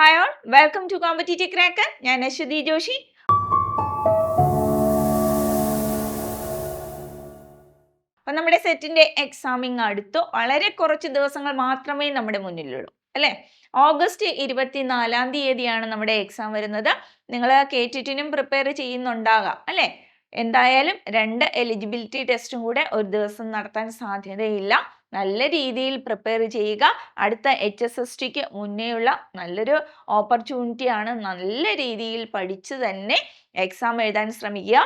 Hi all welcome to competitive cracker ഞാൻ അശ്വതി ജോഷി. അപ്പം നമ്മുടെ സെറ്റിന്റെ എക്സാമിങ് അടുത്തു. വളരെ കുറച്ച് ദിവസങ്ങൾ മാത്രമേ നമ്മുടെ മുന്നിലുള്ളൂ. അല്ലേ? ഓഗസ്റ്റ് ഇരുപത്തിനാലാം തീയതിയാണ് നമ്മുടെ എക്സാം വരുന്നത്. നിങ്ങൾ കേറ്റിറ്റിനും പ്രിപ്പയർ ചെയ്യുന്നുണ്ടാകാം. അല്ലേ? എന്തായാലും രണ്ട് എലിജിബിലിറ്റി ടെസ്റ്റും കൂടെ ഒരു ദിവസം നടത്താൻ സാധ്യതയില്ല. നല്ല രീതിയിൽ പ്രിപ്പയർ ചെയ്യുക. അടുത്ത എച്ച് എസ് എസ് ടിക്ക് മുന്നേയുള്ള നല്ലൊരു ഓപ്പർച്യൂണിറ്റി ആണ്. നല്ല രീതിയിൽ പഠിച്ച് തന്നെ എക്സാം എഴുതാൻ ശ്രമിക്കുക.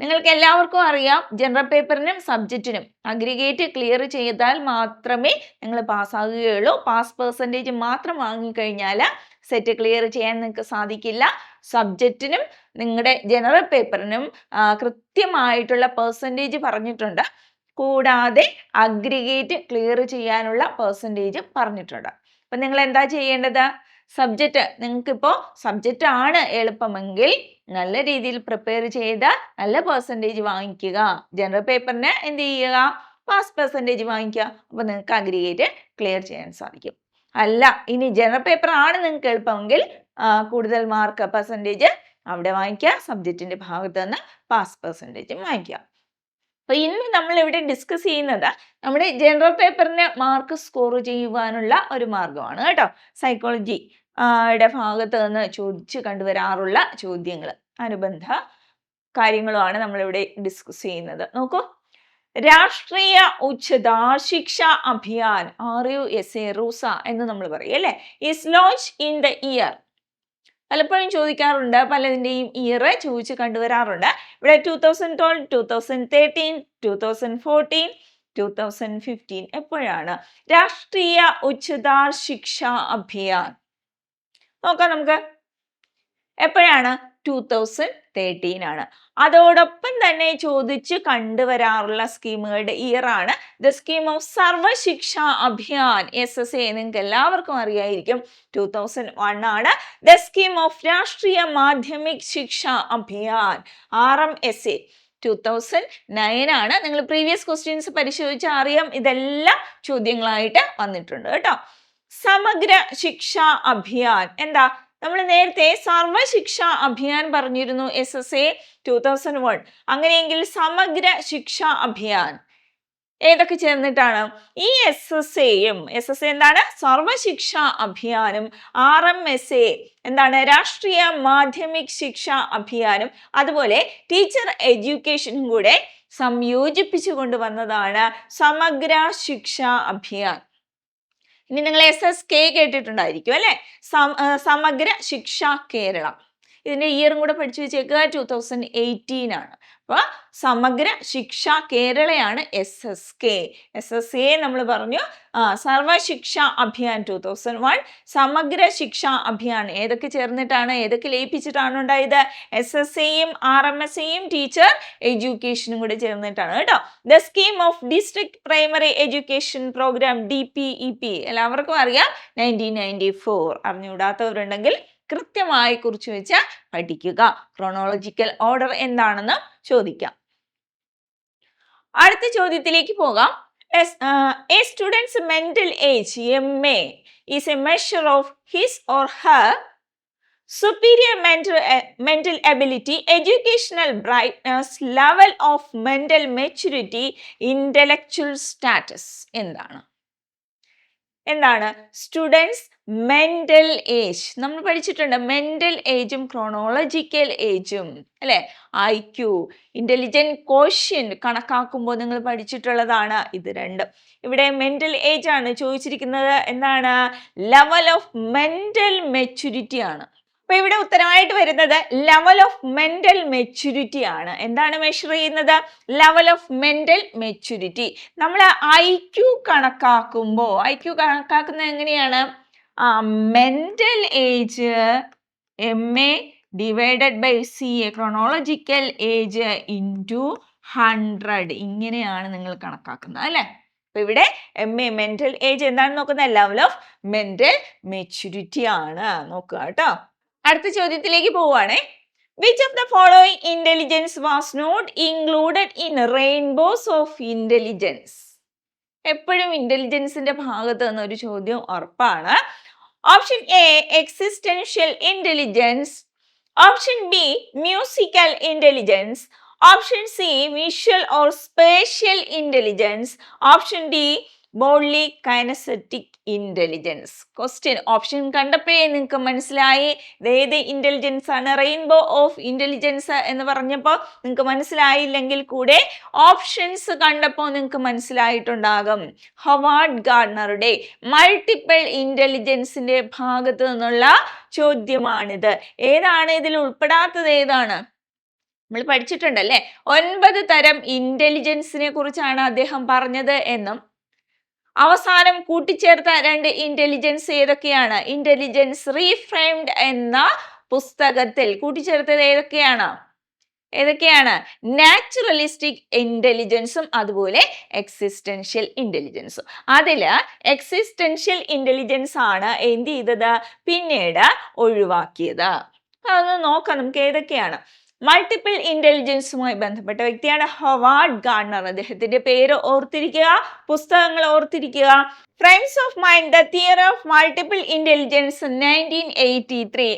നിങ്ങൾക്ക് എല്ലാവർക്കും അറിയാം ജനറൽ പേപ്പറിനും സബ്ജക്റ്റിനും അഗ്രിഗേറ്റ് ക്ലിയർ ചെയ്താൽ മാത്രമേ നിങ്ങൾ പാസ്സാകുകയുള്ളൂ പാസ് പെർസെന്റേജ് മാത്രം വാങ്ങിക്കഴിഞ്ഞാൽ സെറ്റ് ക്ലിയർ ചെയ്യാൻ നിങ്ങൾക്ക് സാധിക്കില്ല. സബ്ജക്റ്റിനും നിങ്ങളുടെ ജനറൽ പേപ്പറിനും കൃത്യമായിട്ടുള്ള പെർസെന്റേജ് പറഞ്ഞിട്ടുണ്ട്. കൂടാതെ അഗ്രിഗേറ്റ് ക്ലിയർ ചെയ്യാനുള്ള പെർസെന്റേജ് പറഞ്ഞിട്ടുണ്ട്. അപ്പം നിങ്ങൾ എന്താ ചെയ്യേണ്ടത്? സബ്ജക്റ്റ് നിങ്ങൾക്കിപ്പോൾ സബ്ജക്റ്റ് ആണ് എളുപ്പമെങ്കിൽ നല്ല രീതിയിൽ പ്രിപ്പയർ ചെയ്ത് നല്ല പെർസെന്റേജ് വാങ്ങിക്കുക. ജനറൽ പേപ്പറിന് എന്ത് ചെയ്യുക? പാസ് പെർസെന്റേജ് വാങ്ങിക്കുക. അപ്പോൾ നിങ്ങൾക്ക് അഗ്രിഗേറ്റ് ക്ലിയർ ചെയ്യാൻ സാധിക്കും. അല്ല ഇനി ജനറൽ പേപ്പർ ആണ് നിങ്ങൾക്ക് എളുപ്പമെങ്കിൽ കൂടുതൽ മാർക്ക് പെർസെന്റേജ് അവിടെ വാങ്ങിക്കുക. സബ്ജക്റ്റിന്റെ ഭാഗത്ത് നിന്ന് പാസ് പെർസെന്റേജും വാങ്ങിക്കുക. അപ്പോൾ ഇന്ന് നമ്മൾ ഇവിടെ ഡിസ്കസ് ചെയ്യുന്നത് നമ്മുടെ ജനറൽ പേപ്പറിന് മാർക്ക് സ്കോർ ചെയ്യുവാനുള്ള ഒരു മാർഗമാണ് കേട്ടോ. സൈക്കോളജി യുടെ ഭാഗത്ത് നിന്ന് ചോദിച്ച് കണ്ടുവരാറുള്ള ചോദ്യങ്ങൾ അനുബന്ധ കാര്യങ്ങളുമാണ് നമ്മളിവിടെ ഡിസ്കസ് ചെയ്യുന്നത്. നോക്കൂ. Rashtriya Uchchatar Shiksha Abhiyan R U S A RUSA എന്ന് നമ്മൾ പറയും അല്ലേ? Is launch in the year പലപ്പോഴും ചോദിക്കാറുണ്ട് പലതിന്റെയും ഇയർ ചോദിച്ച് കണ്ടുവരാറുണ്ട്. ഇവിടെ two thousand twelve two thousand thirteen two thousand fourteen two thousand fifteen എപ്പോഴാണ്? രാഷ്ട്രീയ ഉച്ചതാർ ശിക്ഷ അഭിയാൻ. നോക്കാം നമുക്ക്. എപ്പോഴാണ്? ടൂ തൗസൻഡ് തേർട്ടീൻ ആണ്. അതോടൊപ്പം തന്നെ ചോദിച്ച് കണ്ടുവരാറുള്ള സ്കീമുകളുടെ ഇയർ ആണ്. The scheme of Sarva Shiksha Abhiyan S S A നിങ്ങൾക്ക് എല്ലാവർക്കും അറിയായിരിക്കും. ടൂ തൗസൻഡ് വൺ ആണ്. The scheme of Rashtriya Madhyamik Shiksha Abhiyan R M S A two thousand nine ആണ്. നിങ്ങൾ പ്രീവിയസ് ക്വസ്റ്റ്യൻസ് പരിശോധിച്ചാൽ അറിയാം. ഇതെല്ലാം ചോദ്യങ്ങളായിട്ട് വന്നിട്ടുണ്ട് കേട്ടോ. സമഗ്ര ശിക്ഷ അഭിയാൻ. എന്താ? നമ്മൾ നേരത്തെ സർവശിക്ഷ അഭിയാൻ പറഞ്ഞിരുന്നു S S A two thousand one അങ്ങനെയെങ്കിൽ സമഗ്ര ശിക്ഷ അഭിയാൻ ഏതൊക്കെ ചേർന്നിട്ടാണ്? ഈ എസ് എസ് എയും എസ് എസ് എ എന്താണ്? സർവശിക്ഷ അഭിയാനും ആർ എം എസ് എ എന്താണ്? രാഷ്ട്രീയ മാധ്യമിക് ശിക്ഷ അഭിയാനും അതുപോലെ ടീച്ചർ എഡ്യൂക്കേഷനും കൂടെ സംയോജിപ്പിച്ചു കൊണ്ടുവന്നതാണ് സമഗ്ര ശിക്ഷ അഭിയാൻ. ഇനി നിങ്ങൾ എസ് എസ് കെ കേട്ടിട്ടുണ്ടായിരിക്കും അല്ലെ? സമഗ്ര ശിക്ഷ കേരളം. ഇതിന്റെ ഇയറും കൂടെ പഠിച്ചു വെച്ചേക്കുക ടൂ തൗസൻഡ് എയ്റ്റീൻ ആണ്. അപ്പോൾ Samagra Shiksha കേരളയാണ് S S K S S A നമ്മൾ പറഞ്ഞു. Sarva Shiksha Abhiyan two thousand one Samagra Shiksha Abhiyan. ഏതൊക്കെ ചേർന്നിട്ടാണ്? ഏതൊക്കെ ലയിപ്പിച്ചിട്ടാണ് ഉണ്ടായത്? എസ് എസ് എയും ആർ എം എസ് എയും ടീച്ചർ എഡ്യൂക്കേഷനും കൂടി ചേർന്നിട്ടാണ് കേട്ടോ. The scheme of district primary education programme D P E P എല്ലാവർക്കും അറിയാം. നയന്റീൻ നയന്റി ഫോർ അറിഞ്ഞുകൂടാത്തവരുണ്ടെങ്കിൽ കൃത്യമായി കുറിച്ച് വെച്ച് പഠിക്കുക. ക്രോണോളജിക്കൽ ഓർഡർ എന്താണെന്ന് ചോദിക്കാം. അടുത്ത ചോദ്യത്തിലേക്ക് പോകാം. A students mental age M A is a measure of his or her superior mental, mental mental ability, educational brightness, level of mental maturity, intellectual status. എന്താണ്? എന്താണ്? സ്റ്റുഡൻസ് മെന്റൽ ഏജ് നമ്മൾ പഠിച്ചിട്ടുണ്ട് mental ഏജും chronological ഏജും അല്ലേ? I Q intelligent quotient കണക്കാക്കുമ്പോൾ നിങ്ങൾ പഠിച്ചിട്ടുള്ളതാണ് ഇത് രണ്ട്. ഇവിടെ മെന്റൽ ഏജ് ആണ് ചോദിച്ചിരിക്കുന്നത് എന്താണ്? ലെവൽ ഓഫ് മെന്റൽ മെച്യൂരിറ്റി ആണ്. അപ്പൊ ഇവിടെ ഉത്തരമായിട്ട് വരുന്നത് ലെവൽ ഓഫ് മെന്റൽ മെച്യൂരിറ്റി ആണ്. എന്താണ് മെഷർ ചെയ്യുന്നത്? ലെവൽ ഓഫ് മെന്റൽ മെച്യൂരിറ്റി നമ്മൾ ഐ ക്യു കണക്കാക്കുമ്പോൾ ഐ ക്യു കണക്കാക്കുന്നത് എങ്ങനെയാണ്? Mental age M A divided by C A chronological age into hundred ഇങ്ങനെയാണ് നിങ്ങൾ കണക്കാക്കുന്നത് അല്ലേ? അപ്പൊ ഇവിടെ എം എ മെന്റൽ ഏജ് എന്താണ് നോക്കുന്നത്? ലെവൽ ഓഫ് മെന്റൽ മെച്യൂരിറ്റി ആണ്. നോക്കുക കേട്ടോ. അടുത്ത ചോദ്യത്തിലേക്ക് പോവുകയാണേ. Which of the following intelligence was not included in rainbows of intelligence എപ്പോഴും ഇന്റലിജൻസിന്റെ ഭാഗത്ത് ഒരു ചോദ്യം ഉറപ്പാണ്. Option A Existential Intelligence. Option B Musical Intelligence. Option C Visual or Spatial Intelligence. Option D bodily kinesthetic intelligence question option കണ്ടപ്പോഴേ നിങ്ങൾക്ക് മനസ്സിലായി. ഏത് ഇന്റലിജൻസ് ആണ്. റെയിൻബോ ഓഫ് ഇന്റലിജൻസ് എന്ന് പറഞ്ഞപ്പോൾ നിങ്ങൾക്ക് മനസ്സിലായില്ലെങ്കിൽ കൂടെ ഓപ്ഷൻസ് കണ്ടപ്പോൾ നിങ്ങൾക്ക് മനസ്സിലായിട്ടുണ്ടാകും. ഹവാർഡ് ഗാർഡനറുടെ മൾട്ടിപ്പിൾ ഇന്റലിജൻസിന്റെ ഭാഗത്ത് നിന്നുള്ള ചോദ്യമാണിത്. ഏതാണ് ഇതിൽ ഉൾപ്പെടാത്തത് ഏതാണ്? നമ്മൾ പഠിച്ചിട്ടുണ്ടല്ലേ? ഒൻപത് തരം ഇന്റലിജൻസിനെ കുറിച്ചാണ് അദ്ദേഹം പറഞ്ഞത് എന്നും അവസാനം കൂട്ടിച്ചേർത്ത രണ്ട് ഇന്റലിജൻസ് ഏതൊക്കെയാണ്? ഇന്റലിജൻസ് റീഫ്രെയിംഡ് എന്ന പുസ്തകത്തിൽ കൂട്ടിച്ചേർത്തത് ഏതൊക്കെയാണ്? ഏതൊക്കെയാണ്? നാച്ചുറലിസ്റ്റിക് ഇന്റലിജൻസും അതുപോലെ എക്സിസ്റ്റൻഷ്യൽ ഇന്റലിജൻസും അതിൽ എക്സിസ്റ്റൻഷ്യൽ ഇന്റലിജൻസ് ആണ് എന്ത് ചെയ്തത്? പിന്നീട് ഒഴിവാക്കിയത്. അതൊന്ന് നോക്കാം. നമുക്ക് ഏതൊക്കെയാണ്? മൾട്ടിപ്പിൾ ഇന്റലിജൻസുമായി ബന്ധപ്പെട്ട വ്യക്തിയാണ് ഹവാർഡ് ഗാർണർ. അദ്ദേഹത്തിന്റെ പേര് ഓർത്തിരിക്കുക പുസ്തകങ്ങൾ ഓർത്തിരിക്കുക. Frames of mind the theory of multiple intelligence nineteen eighty three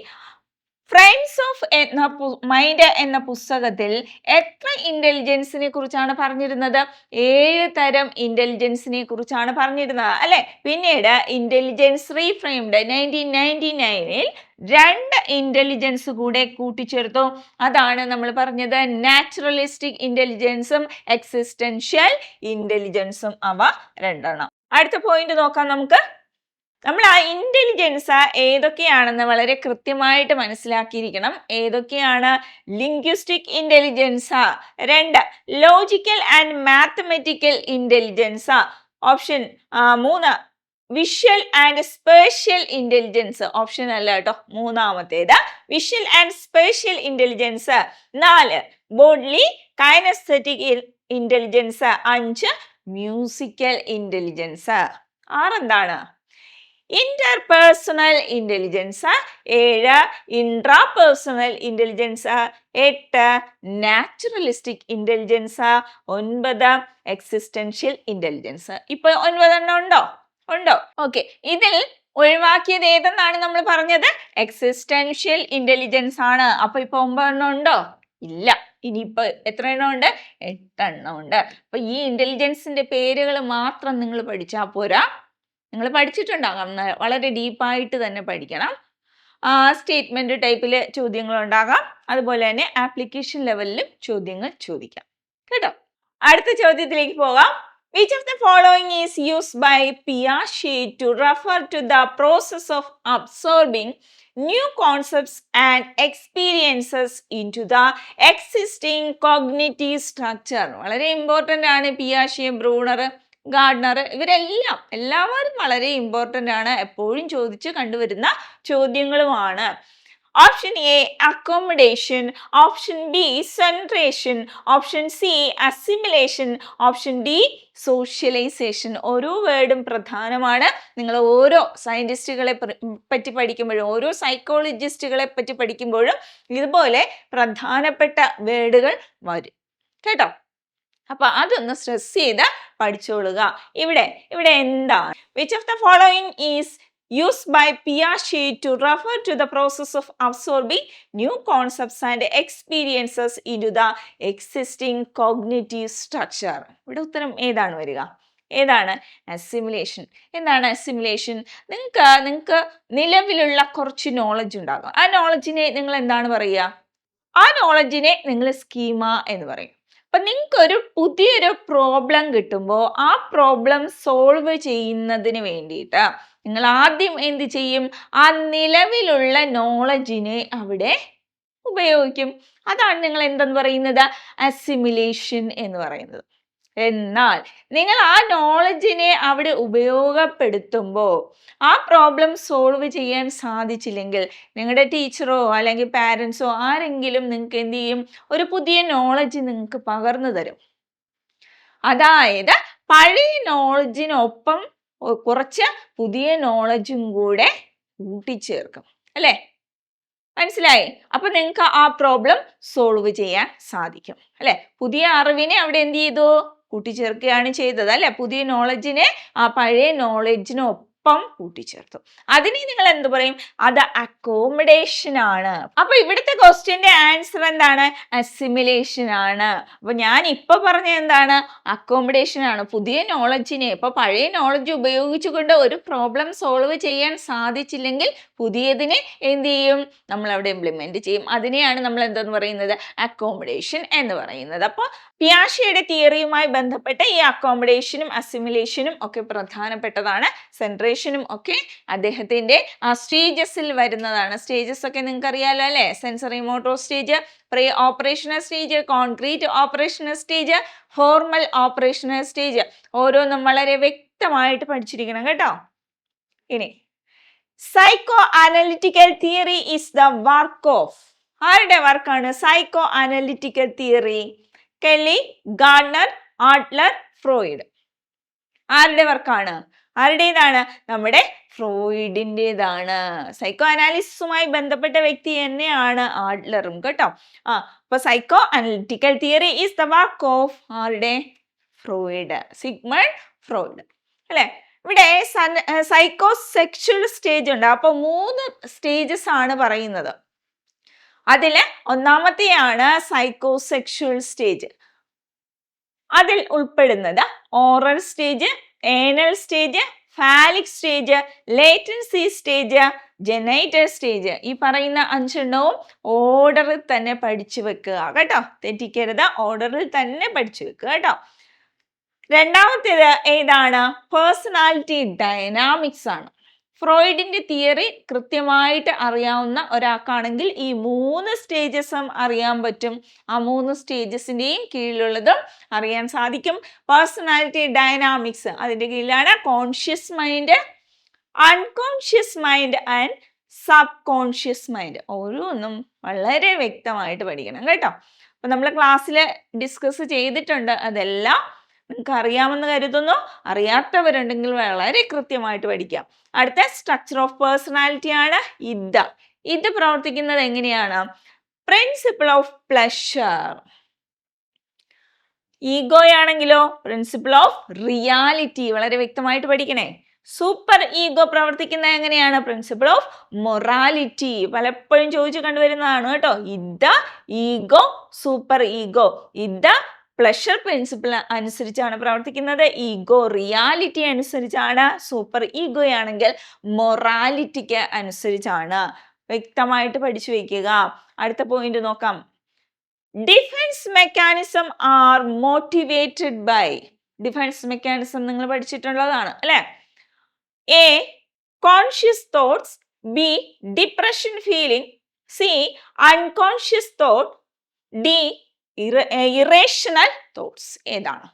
frames of എന്ന മൈൻഡ് എന്ന പുസ്തകത്തിൽ എത്ര ഇന്റലിജൻസിനെ കുറിച്ചാണ് പറഞ്ഞിരുന്നത്? ഏഴ് തരം ഇന്റലിജൻസിനെ കുറിച്ചാണ് പറഞ്ഞിരുന്നത് അല്ലെ? പിന്നീട് ഇന്റലിജൻസ് റീഫ്രെയിംഡ് നയന്റീൻ നയന്റി നയനിൽ രണ്ട് ഇന്റലിജൻസ് കൂടെ കൂട്ടിച്ചേർത്തു. അതാണ് നമ്മൾ പറഞ്ഞത് നാച്ചുറലിസ്റ്റിക് ഇന്റലിജൻസും എക്സിസ്റ്റൻഷ്യൽ ഇന്റലിജൻസും അവ രണ്ടെണ്ണം. അടുത്ത പോയിന്റ് നോക്കാം നമുക്ക്. നമ്മൾ ആ ഇന്റലിജൻസ് ഏതൊക്കെയാണെന്ന് വളരെ കൃത്യമായിട്ട് മനസ്സിലാക്കിയിരിക്കണം. ഏതൊക്കെയാണ് ലിംഗ്വിസ്റ്റിക് ഇന്റലിജൻസ് രണ്ട് logical and mathematical intelligence option മൂന്ന് visual and spatial intelligence option അല്ല കേട്ടോ മൂന്നാമത്തേത്. വിഷ്വൽ ആൻഡ് സ്പേഷ്യൽ ഇന്റലിജൻസ് നാല് ബോഡ്ലി കൈനസ്തറ്റിക് ഇന്റലിജൻസ് അഞ്ച് മ്യൂസിക്കൽ ഇന്റലിജൻസ് ആറെന്താണ്? ഇന്റർപേഴ്സണൽ ഇന്റലിജൻസ് ഏഴ് ഇൻട്രാപേഴ്സണൽ ഇന്റലിജൻസ് എട്ട് നാച്ചുറലിസ്റ്റിക് ഇന്റലിജൻസ് ഒൻപത് എക്സിസ്റ്റൻഷ്യൽ ഇന്റലിജൻസ് ഇപ്പൊ ഒൻപതെണ്ണം ഉണ്ടോ? ഉണ്ടോ? ഓക്കെ ഇതിൽ ഒഴിവാക്കിയത് ഏതെന്നാണ് നമ്മൾ പറഞ്ഞത്? എക്സിസ്റ്റൻഷ്യൽ ഇന്റലിജൻസ് ആണ്. അപ്പൊ ഇപ്പൊ ഒമ്പതെണ്ണം ഉണ്ടോ? ഇല്ല. ഇനിയിപ്പോ എത്ര എണ്ണം ഉണ്ട്? എട്ടെണ്ണം ഉണ്ട്. അപ്പൊ ഈ ഇന്റലിജൻസിന്റെ പേരുകൾ മാത്രം നിങ്ങൾ പഠിച്ചാൽ പോരാ. നിങ്ങൾ പഠിച്ചിട്ടുണ്ടാകാം. വളരെ ഡീപ്പായിട്ട് തന്നെ പഠിക്കണം. സ്റ്റേറ്റ്മെന്റ് ടൈപ്പിൽ ചോദ്യങ്ങൾ ഉണ്ടാകാം. അതുപോലെ തന്നെ ആപ്ലിക്കേഷൻ ലെവലിലും ചോദ്യങ്ങൾ ചോദിക്കാം. കേട്ടോ? അടുത്ത ചോദ്യത്തിലേക്ക് പോകാം. Which of the following is use by പിയാഷി to refer to the process of absorbing new concepts and experiences into the existing cognitive structure വളരെ ഇമ്പോർട്ടന്റ് ആണ് പിയാഷെ ബ്രൂണർ ഗാർഡനർ ഇവരെല്ലാം എല്ലാവരും വളരെ ഇമ്പോർട്ടന്റ് ആണ്. എപ്പോഴും ചോദിച്ച് കണ്ടുവരുന്ന ചോദ്യങ്ങളുമാണ്. Option A accommodation option B centration option C assimilation option D socialization ഓരോ വേർഡും പ്രധാനമാണ്. നിങ്ങൾ ഓരോ സയന്റിസ്റ്റുകളെ പറ്റി പഠിക്കുമ്പോഴും ഓരോ സൈക്കോളജിസ്റ്റുകളെ പറ്റി പഠിക്കുമ്പോഴും ഇതുപോലെ പ്രധാനപ്പെട്ട വേർഡുകൾ വരും. കേട്ടോ? അപ്പൊ അതൊന്ന് സ്ട്രെസ് ചെയ്ത് പഠിച്ചോളുക. ഇവിടെ ഇവിടെ എന്താണ്? Which of the following is use by പിയാഷി to refer to the process of absorbing new concepts and experiences into the existing cognitive structure ഇവിടെ ഉത്തരം ഏതാണ് വരിക? ഏതാണ്? അസിമുലേഷൻ എന്താണ് അസിമുലേഷൻ നിങ്ങൾക്ക് നിങ്ങൾക്ക് നിലവിലുള്ള കുറച്ച് നോളജ് ഉണ്ടാകും. ആ നോളജിനെ നിങ്ങൾ എന്താണ് പറയുക? ആ നോളജിനെ നിങ്ങൾ സ്കീമ എന്ന് പറയും. അപ്പൊ നിങ്ങൾക്ക് ഒരു പുതിയൊരു പ്രോബ്ലം കിട്ടുമ്പോൾ ആ പ്രോബ്ലം സോൾവ് ചെയ്യുന്നതിന് വേണ്ടിയിട്ട് നിങ്ങൾ ആദ്യം എന്ത് ചെയ്യും? ആ നിലവിലുള്ള നോളജിനെ അവിടെ ഉപയോഗിക്കും. അതാണ് നിങ്ങൾ എന്തെന്ന് പറയുന്നത്? അസിമുലേഷൻ എന്ന് പറയുന്നത്. എന്നാൽ നിങ്ങൾ ആ നോളജിനെ അവിടെ ഉപയോഗപ്പെടുത്തുമ്പോൾ ആ പ്രോബ്ലം സോൾവ് ചെയ്യാൻ സാധിച്ചില്ലെങ്കിൽ നിങ്ങളുടെ ടീച്ചറോ അല്ലെങ്കിൽ പാരൻസോ ആരെങ്കിലും നിങ്ങൾക്ക് എന്ത് ചെയ്യും? ഒരു പുതിയ നോളജ് നിങ്ങൾക്ക് പകർന്നു തരും. അതായത് പഴയ നോളജിനൊപ്പം കുറച്ച് പുതിയ നോളജും കൂടെ കൂട്ടിച്ചേർക്കും. അല്ലേ? മനസ്സിലായി? അപ്പൊ നിങ്ങൾക്ക് ആ പ്രോബ്ലം സോൾവ് ചെയ്യാൻ സാധിക്കും. അല്ലെ? പുതിയ അറിവിനെ അവിടെ എന്ത് ചെയ്തു? കൂട്ടിച്ചേർക്കുകയാണ് ചെയ്തത് അല്ലെ? പുതിയ നോളജിനെ ആ പഴയ നോളജിനൊപ്പം ഒപ്പം കൂട്ടിച്ചേർത്തു. അതിനെ നിങ്ങൾ എന്ത് പറയും? അത് അക്കോമഡേഷൻ ആണ്. അപ്പൊ ഇവിടുത്തെ ക്വസ്റ്റ്യന്റെ ആൻസർ എന്താണ്? അസിമിലേഷൻ ആണ്. അപ്പൊ ഞാൻ ഇപ്പൊ പറഞ്ഞ എന്താണ്? അക്കോമഡേഷൻ ആണ്. പുതിയ നോളജിനെ ഇപ്പൊ പഴയ നോളജ് ഉപയോഗിച്ചുകൊണ്ട് ഒരു പ്രോബ്ലം സോൾവ് ചെയ്യാൻ സാധിച്ചില്ലെങ്കിൽ പുതിയതിനെ എന്ത് ചെയ്യും? നമ്മൾ അവിടെ ഇംപ്ലിമെന്റ് ചെയ്യും. അതിനെയാണ് നമ്മൾ എന്തെന്ന് പറയുന്നത്? അക്കോമഡേഷൻ എന്ന് പറയുന്നത്. അപ്പോൾ പിയാഷയുടെ തിയറിയുമായി ബന്ധപ്പെട്ട ഈ അക്കോമഡേഷനും അസിമുലേഷനും ഒക്കെ പ്രധാനപ്പെട്ടതാണ്. സെൻട്രേഷനും ഒക്കെ അദ്ദേഹത്തിന്റെ ആ സ്റ്റേജസിൽ വരുന്നതാണ്. സ്റ്റേജസ് ഒക്കെ നിങ്ങൾക്ക് അറിയാലോ അല്ലെ? Sensory motor stage preoperational stage concrete operational stage formal operational stage ഓരോന്നും വളരെ വ്യക്തമായിട്ട് പഠിച്ചിരിക്കണം കേട്ടോ. ഇനി psychoanalytical theory is the work of ആരുടെ വർക്കാണ് psychoanalytical theory Kelly Gardner Adler Freud. ആരുടെ വർക്കാണ്? ആരുടേതാണ്? നമ്മുടെ ഫ്രോയിഡിന്റെതാണ് സൈക്കോ അനാലിസിസുമായി ബന്ധപ്പെട്ട വ്യക്തി തന്നെയാണ് ആഡ്ലറും കേട്ടോ. ആ അപ്പൊ psychoanalytical theory is the of ആരുടെ? ഫ്രോയിഡ്. Sigmund Freud. അല്ലെ? ഇവിടെ സൈക്കോ സെക്ഷൽ സ്റ്റേജ് ഉണ്ട്. അപ്പൊ മൂന്ന് സ്റ്റേജസ് ആണ് പറയുന്നത്. അതിൽ ഒന്നാമത്തെയാണ് സൈക്കോ സെക്ഷൽ സ്റ്റേജ് അതിൽ ഉൾപ്പെടുന്നത് oral stage anal stage phallic stage latency stage genital stage ഈ പറയുന്ന അഞ്ചെണ്ണവും ഓർഡറിൽ തന്നെ പഠിച്ചു വെക്കുക കേട്ടോ. തെറ്റിക്കരുത്. ഓർഡറിൽ തന്നെ പഠിച്ചു വെക്കുക കേട്ടോ. രണ്ടാമത്തേത് ഏതാണ്? പേഴ്സണാലിറ്റി ഡയനാമിക്സ് ആണ്. ഫ്രോയിഡിന്റെ തിയറി കൃത്യമായിട്ട് അറിയാവുന്ന ഒരാൾക്കാണെങ്കിൽ ഈ മൂന്ന് സ്റ്റേജസും അറിയാൻ പറ്റും. ആ മൂന്ന് സ്റ്റേജസിന്റെയും കീഴിലുള്ളതും അറിയാൻ സാധിക്കും. പേഴ്സണാലിറ്റി ഡൈനാമിക്സ് അതിന്റെ കീഴിലാണ് conscious mind unconscious mind and subconscious mind ഓരോന്നും വളരെ വ്യക്തമായിട്ട് പഠിക്കണം കേട്ടോ. അപ്പം നമ്മൾ ക്ലാസ്സിൽ ഡിസ്കസ് ചെയ്തിട്ടുണ്ട്. അതെല്ലാം നിങ്ങൾക്ക് അറിയാമെന്ന് കരുതുന്നു അറിയാത്തവരുണ്ടെങ്കിൽ വളരെ കൃത്യമായിട്ട് പഠിക്കാം. അടുത്ത സ്ട്രക്ചർ ഓഫ് പേഴ്സണാലിറ്റി ആണ് ഇത് ഇത് പ്രവർത്തിക്കുന്നത് എങ്ങനെയാണ്? പ്രിൻസിപ്പിൾ ഓഫ് പ്ലഷർ ഈഗോയാണെങ്കിലോ പ്രിൻസിപ്പിൾ ഓഫ് റിയാലിറ്റി വളരെ വ്യക്തമായിട്ട് പഠിക്കണേ. സൂപ്പർ ഈഗോ പ്രവർത്തിക്കുന്ന എങ്ങനെയാണ്? പ്രിൻസിപ്പിൾ ഓഫ് മൊറാലിറ്റി പലപ്പോഴും ചോദിച്ചു കണ്ടുവരുന്നതാണ് കേട്ടോ. ഇദ്ദ ഈഗോ സൂപ്പർ ഈഗോ ഇത പ്ലഷർ പ്രിൻസിപ്പിൾ അനുസരിച്ചാണ് പ്രവർത്തിക്കുന്നത്. ഈഗോ റിയാലിറ്റി അനുസരിച്ചാണ്. സൂപ്പർ ഈഗോ ആണെങ്കിൽ മൊറാലിറ്റിക്ക് അനുസരിച്ചാണ്. വ്യക്തമായിട്ട് പഠിച്ചു വയ്ക്കുക അടുത്ത പോയിന്റ് നോക്കാം. Defence mechanism are motivated by defence mechanism നിങ്ങൾ പഠിച്ചിട്ടുള്ളതാണ് അല്ലെ? A conscious thoughts B depression feeling C unconscious thought D irrational thoughts ഏതാണ്?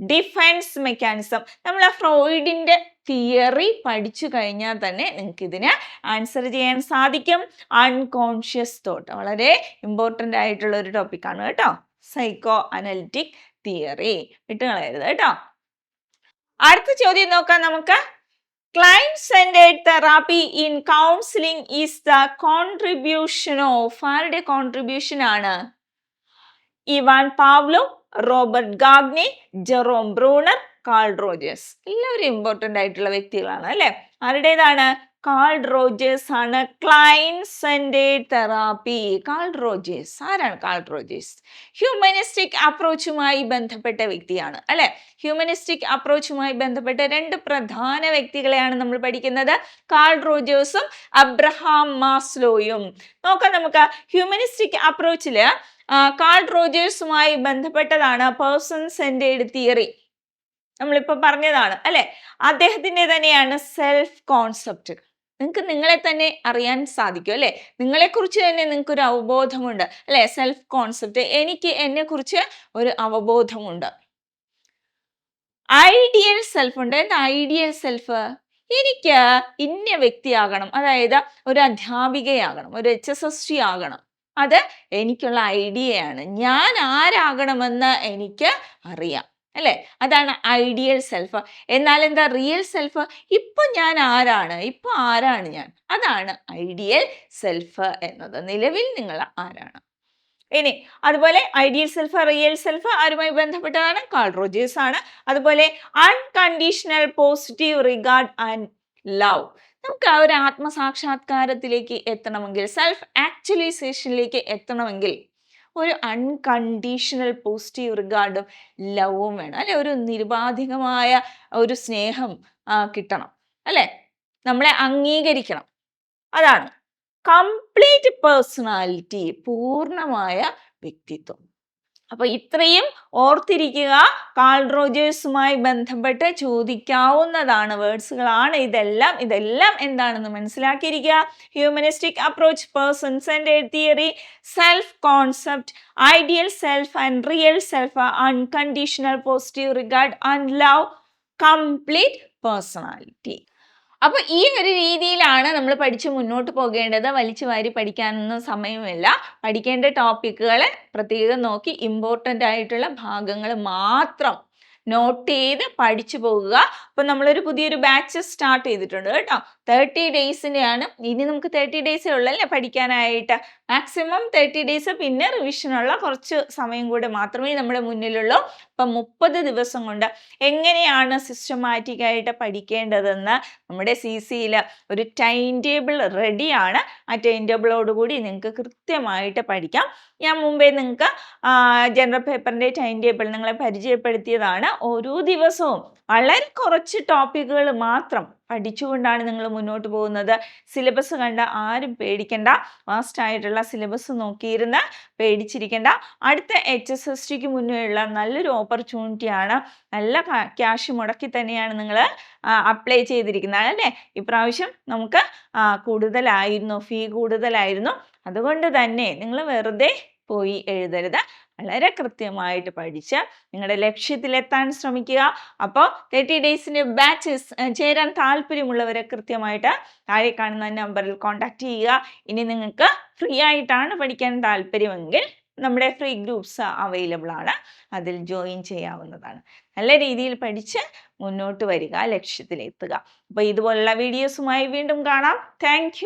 ഡിഫൻസ് മെക്കാനിസം നമ്മൾ ആ ഫ്രോയിഡിന്റെ തിയറി പഠിച്ചു കഴിഞ്ഞാൽ തന്നെ നിങ്ങൾക്ക് ഇതിന് ആൻസർ ചെയ്യാൻ സാധിക്കും. അൺകോൺഷ്യസ് തോട്ട് വളരെ ഇമ്പോർട്ടന്റ് ആയിട്ടുള്ള ഒരു ടോപ്പിക്കാണ് കേട്ടോ. സൈക്കോ അനലിറ്റിക് തിയറി വിട്ടുകളയരുത് കേട്ടോ. അടുത്ത ചോദ്യം നോക്കാം നമുക്ക്. Client centred therapy in counselling is the contribution of ആരുടെ കോൺട്രിബ്യൂഷൻ ആണ്? Ivan Pavlov Robert Gagne Jerome Bruner Carl Rogers. എല്ലാവരും ഇമ്പോർട്ടന്റ് ആയിട്ടുള്ള വ്യക്തികളാണ് അല്ലെ? ആരുടേതാണ്? കാൾ റോജേഴ്സ് ആണ്. Client therapy. Carl Rogers. ആരാണ് കാൾ റോജേഴ്സ്? ഹ്യൂമനിസ്റ്റിക് അപ്രോച്ചുമായി ബന്ധപ്പെട്ട വ്യക്തിയാണ് അല്ലെ? ഹ്യൂമനിസ്റ്റിക് അപ്രോച്ചുമായി ബന്ധപ്പെട്ട രണ്ട് പ്രധാന വ്യക്തികളെയാണ് നമ്മൾ പഠിക്കുന്നത്. കാൾ റോജേഴ്സും അബ്രഹാം മാസ്ലോയും. നോക്കാം നമുക്ക് ഹ്യൂമനിസ്റ്റിക് അപ്രോച്ചിൽ കാൾ റോജേഴ്സുമായി ബന്ധപ്പെട്ടതാണ് പേഴ്സൺ സെന്റേഡ് തിയറി. നമ്മളിപ്പോ പറഞ്ഞതാണ് അല്ലെ? അദ്ദേഹത്തിന്റെ തന്നെയാണ് സെൽഫ് കോൺസെപ്റ്റ്. നിങ്ങൾക്ക് നിങ്ങളെ തന്നെ അറിയാൻ സാധിക്കും അല്ലെ? നിങ്ങളെക്കുറിച്ച് തന്നെ നിങ്ങൾക്ക് ഒരു അവബോധമുണ്ട് അല്ലെ? സെൽഫ് കോൺസെപ്റ്റ് എനിക്ക് എന്നെ കുറിച്ച് ഒരു അവബോധമുണ്ട്. ഐഡിയൽ സെൽഫ് ഉണ്ട്. എന്താ ഐഡിയൽ സെൽഫ് എനിക്ക് ഇന്ന വ്യക്തിയാകണം. അതായത് ഒരു അധ്യാപികയാകണം ഒരു എച്ച് എസ് എസ് ടി ആകണം. അത് എനിക്കുള്ള ഐഡിയയാണ് ഞാൻ ആരാകണമെന്ന് എനിക്ക് അറിയാം. അല്ലേ? അതാണ് ഐഡിയൽ സെൽഫ് എന്നാൽ എന്താ റിയൽ സെൽഫ് ഇപ്പൊ ഞാൻ ആരാണ്? ഇപ്പൊ ആരാണ് ഞാൻ? അതാണ് ഐഡിയൽ സെൽഫ് എന്നത്. നിലവിൽ നിങ്ങൾ ആരാണ്? ഇനി അതുപോലെ ഐഡിയൽ സെൽഫ് റിയൽ സെൽഫ് ആരുമായി ബന്ധപ്പെട്ടതാണ്? കാൾ റോജേഴ്സ് ആണ്. അതുപോലെ unconditional positive regard and love നമുക്ക് ആ ഒരു ആത്മസാക്ഷാത്കാരത്തിലേക്ക് എത്തണമെങ്കിൽ സെൽഫ് ആക്ച്വലൈസേഷനിലേക്ക് എത്തണമെങ്കിൽ ഒരു അൺകണ്ടീഷണൽ പോസിറ്റീവ് റിഗാർഡും ലവും വേണം. അല്ലെ? ഒരു നിരുപാധികമായ ഒരു സ്നേഹം കിട്ടണം. അല്ലെ? നമ്മളെ അംഗീകരിക്കണം. അതാണ്. കംപ്ലീറ്റ് പേഴ്സണാലിറ്റി പൂർണമായ വ്യക്തിത്വം. അപ്പൊ ഇത്രയും ഓർത്തിരിക്കുക. കാൾ റോജേഴ്സുമായി ബന്ധപ്പെട്ട് ചോദിക്കാവുന്നതാണ് വേർഡ്സുകളാണ് ഇതെല്ലാം. ഇതെല്ലാം എന്താണെന്ന് മനസ്സിലാക്കിയിരിക്കുക. Humanistic approach person centred theory self concept ideal self and real self unconditional positive regard and love complete personality. അപ്പൊ ഈ ഒരു രീതിയിലാണ് നമ്മൾ പഠിച്ച് മുന്നോട്ട് പോകേണ്ടത്. വലിച്ചു വാരി പഠിക്കാനൊന്നും സമയമില്ല. പഠിക്കേണ്ട ടോപ്പിക്കുകൾ പ്രത്യേകം നോക്കി ഇമ്പോർട്ടന്റ് ആയിട്ടുള്ള ഭാഗങ്ങൾ മാത്രം നോട്ട് ചെയ്ത് പഠിച്ചു പോകുക അപ്പൊ നമ്മളൊരു പുതിയൊരു ബാച്ച് സ്റ്റാർട്ട് ചെയ്തിട്ടുണ്ട് കേട്ടോ. തേർട്ടി ഡേയ്സിന്റെയാണ് ഇനി നമുക്ക് തേർട്ടി ഡേയ്സേ ഉള്ളല്ലേ പഠിക്കാനായിട്ട്? മാക്സിമം തേർട്ടി ഡേയ്സ് പിന്നെ റിവിഷനുള്ള കുറച്ച് സമയം കൂടെ മാത്രമേ നമ്മുടെ മുന്നിലുള്ളൂ. അപ്പം മുപ്പത് ദിവസം കൊണ്ട് എങ്ങനെയാണ് സിസ്റ്റമാറ്റിക് ആയിട്ട് പഠിക്കേണ്ടതെന്ന് നമ്മുടെ സി സിയിൽ ഒരു ടൈം ടേബിൾ റെഡിയാണ് ആ ടൈം ടേബിളോടുകൂടി നിങ്ങൾക്ക് കൃത്യമായിട്ട് പഠിക്കാം. ഞാൻ മുമ്പേ നിങ്ങൾക്ക് ജനറൽ പേപ്പറിന്റെ ടൈം ടേബിൾ നിങ്ങളെ പരിചയപ്പെടുത്തിയതാണ്. ഓരോ ദിവസവും വളരെ കുറച്ച് ടോപ്പിക്കുകൾ മാത്രം പഠിച്ചുകൊണ്ടാണ് നിങ്ങൾ മുന്നോട്ട് പോകുന്നത്. സിലബസ് കണ്ട ആരും പേടിക്കണ്ട. വാസ്റ്റ് ആയിട്ടുള്ള സിലബസ് നോക്കിയിരുന്ന് പേടിച്ചിരിക്കേണ്ട. അടുത്ത എച്ച് എസ് എസ് ടിക്ക് മുന്നേയുള്ള നല്ലൊരു ഓപ്പർച്യൂണിറ്റിയാണ് നല്ല ക്യാഷ് മുടക്കി തന്നെയാണ് നിങ്ങൾ അപ്ലൈ ചെയ്തിരിക്കുന്നത്. അല്ലേ? ഇപ്രാവശ്യം നമുക്ക് കൂടുതലായിരുന്നു. ഫീ കൂടുതലായിരുന്നു. അതുകൊണ്ട് തന്നെ നിങ്ങൾ വെറുതെ പോയി എഴുതരുത്. വളരെ കൃത്യമായിട്ട് പഠിച്ച് നിങ്ങളുടെ ലക്ഷ്യത്തിലെത്താൻ ശ്രമിക്കുക. അപ്പോൾ തേർട്ടി ഡേയ്സിന്റെ ബാച്ചസ് ചേരാൻ താല്പര്യമുള്ളവരെ കൃത്യമായിട്ട് താഴെ കാണുന്ന നമ്പറിൽ കോൺടാക്റ്റ് ചെയ്യുക. ഇനി നിങ്ങൾക്ക് ഫ്രീ ആയിട്ടാണ് പഠിക്കാൻ താല്പര്യമെങ്കിൽ നമ്മുടെ ഫ്രീ ഗ്രൂപ്പ്സ് അവൈലബിൾ ആണ്. അതിൽ ജോയിൻ ചെയ്യാവുന്നതാണ്. നല്ല രീതിയിൽ പഠിച്ച് മുന്നോട്ട് വരിക ലക്ഷ്യത്തിലെത്തുക. അപ്പോൾ ഇതുപോലുള്ള വീഡിയോസുമായി വീണ്ടും കാണാം. താങ്ക്